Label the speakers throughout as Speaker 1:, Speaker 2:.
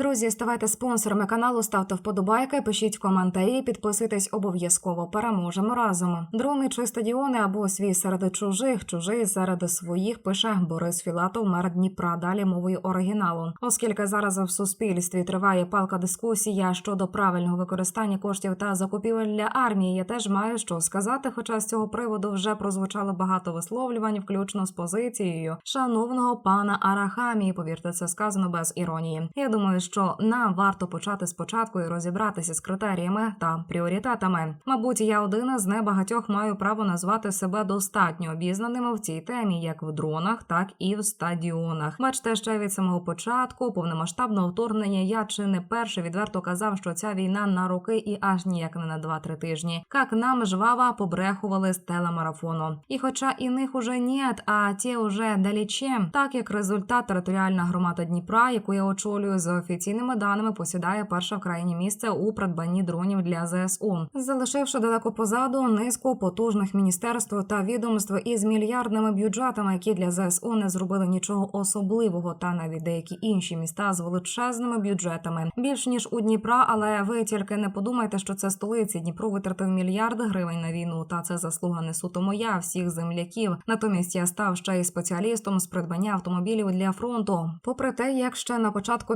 Speaker 1: Друзі, ставайте спонсорами каналу, ставте вподобайки, пишіть коментарі, підписуйтесь обов'язково. Переможемо разом. Дрони чи стадіони або свій серед чужих, чужий серед своїх. Пише Борис Філатов, мер Дніпра. Далі мовою оригіналу. Оскільки зараз в суспільстві триває палка дискусія щодо правильного використання коштів та закупівель для армії, я теж маю що сказати. Хоча з цього приводу вже прозвучало багато висловлювань, включно з позицією шановного пана Арахамії. Повірте, це сказано без іронії. Я думаю, що нам варто почати спочатку і розібратися з критеріями та пріоритетами. Мабуть, я один з небагатьох маю право назвати себе достатньо обізнаними в цій темі, як в дронах, так і в стадіонах. Бачите, ще від самого початку повномасштабного вторгнення я чи не перше відверто казав, що ця війна на роки і аж ніяк не на 2-3 тижні. Як нам жваво побрехували з телемарафону. І хоча іних уже нет, а ті уже даліче, так як результат територіальна громада Дніпра, яку я очолюю за офіційними даними, посідає перше в країні місце у придбанні дронів для ЗСУ, залишивши далеко позаду низку потужних міністерств та відомств із мільярдними бюджетами, які для ЗСУ не зробили нічого особливого, та навіть деякі інші міста з величезними бюджетами більш ніж у Дніпра. Але ви тільки не подумайте, що це столиці. Дніпро витратив мільярди гривень на війну. Та це заслуга не суто моя, всіх земляків. Натомість я став ще й спеціалістом з придбання автомобілів для фронту. Попри те, як ще на початку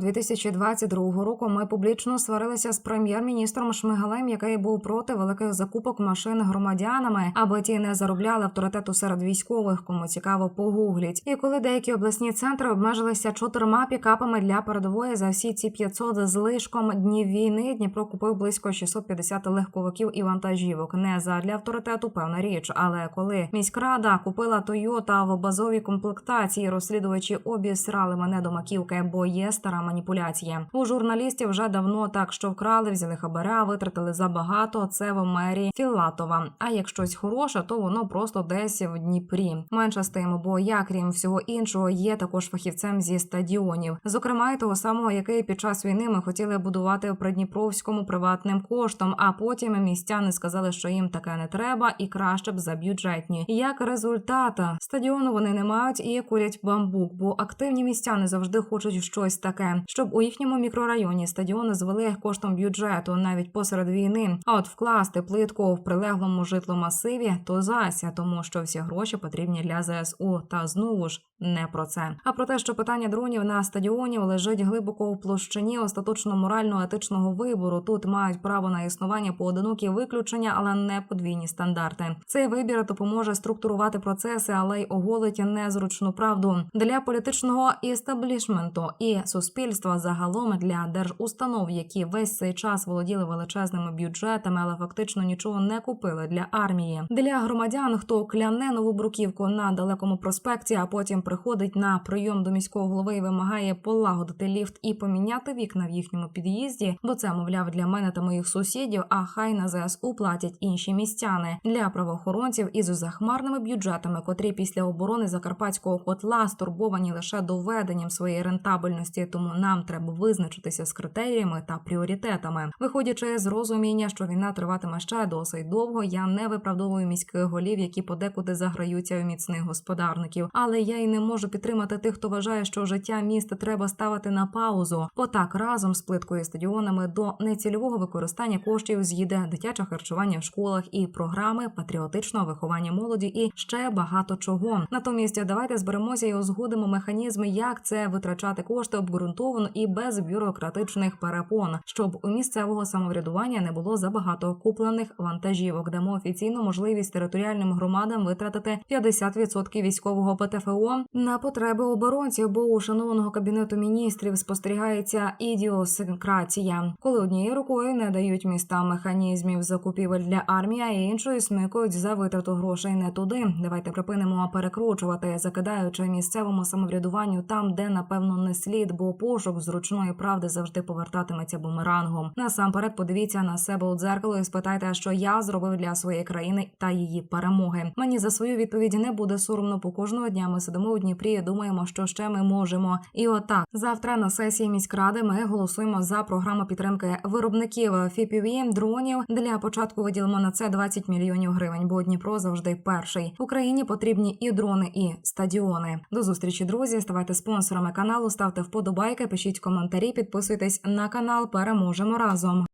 Speaker 1: 2022 року ми публічно сварилися з прем'єр-міністром Шмигалем, який був проти великих закупок машин громадянами, аби ті не заробляли авторитету серед військових, кому цікаво, погугліть. І коли деякі обласні центри обмежилися чотирма пікапами для передової за всі ці 500 з лишком днів війни, Дніпро купив близько 650 легковиків і вантажівок. Не задля авторитету, певна річ. Але коли міськрада купила Тойота в базовій комплектації, розслідувачі обісрали мене до маківки, бо є стара маніпуляція. У журналістів вже давно так, що вкрали, взяли хабаря, витратили забагато. Це в мерії Філатова. А як щось хороше, то воно просто десь в Дніпрі. Менше з тим, бо я, крім всього іншого, є також фахівцем зі стадіонів, зокрема й того самого, який під час війни ми хотіли будувати в Придніпровському приватним коштом. А потім містяни сказали, що їм таке не треба, і краще б за бюджетні. Як результат, стадіону вони не мають і курять бамбук, бо активні містяни завжди хочуть щось таке, щоб у їхньому мікрорайоні стадіони звели коштом бюджету навіть посеред війни. А от вкласти плитку в прилеглому житломасиві то зася, тому що всі гроші потрібні для ЗСУ. Та знову ж не про це. А про те, що питання дронів на стадіоні лежить глибоко в площині остаточно морально-етичного вибору. Тут мають право на існування поодинокі виключення, але не подвійні стандарти. Цей вибір допоможе структурувати процеси, але й оголить незручну правду для політичного істеблішменту і суспільства загалом для держустанов, які весь цей час володіли величезними бюджетами, але фактично нічого не купили для армії. Для громадян, хто кляне нову бруківку на далекому проспекті, а потім приходить на прийом до міського голови і вимагає полагодити ліфт і поміняти вікна в їхньому під'їзді, бо це мовляв для мене та моїх сусідів. А хай на ЗСУ платять інші містяни для правоохоронців із захмарними бюджетами, котрі після оборони закарпатського котла стурбовані лише доведенням своєї рентабельності. Тому нам треба визначитися з критеріями та пріоритетами. Виходячи з розуміння, що війна триватиме ще досить довго. Я не виправдовую міських голів, які подекуди заграються у міцних господарників. Але я й не можу підтримати тих, хто вважає, що життя міста треба ставити на паузу. Бо так разом з плиткою стадіонами до нецільового використання коштів з'їде дитяче харчування в школах і програми патріотичного виховання молоді і ще багато чого. Натомість давайте зберемося і узгодимо механізми, як це витрачати кошти обґрунтовано і без бюрократичних перепон, щоб у місцевого самоврядування не було забагато куплених вантажівок. Дамо офіційну можливість територіальним громадам витратити 50% військового ПТФО на потреби оборонців. Бо у шанованого кабінету міністрів спостерігається ідіосинкратія, коли однією рукою не дають містам механізмів закупівель для армії, а іншою смикують за витрату грошей не туди. Давайте припинимо перекручувати, закидаючи місцевому самоврядуванню там, де напевно не слід, бо пошук зручної правди завжди повертатиметься бумерангом. Насамперед, подивіться на себе у дзеркало і спитайте, що я зробив для своєї країни та її перемоги. Мені за свою відповідь не буде соромно, по кожного дня ми сидимо Дніпрі. Думаємо, що ще ми можемо. І отак завтра на сесії міськради ми голосуємо за програму підтримки виробників FPV дронів. Для початку виділимо на це 20 мільйонів гривень. Бо Дніпро завжди перший. Україні потрібні і дрони, і стадіони. До зустрічі, друзі. Ставайте спонсорами каналу, ставте вподобайки, пишіть коментарі. коментарі, підписуйтесь на канал. Переможемо разом.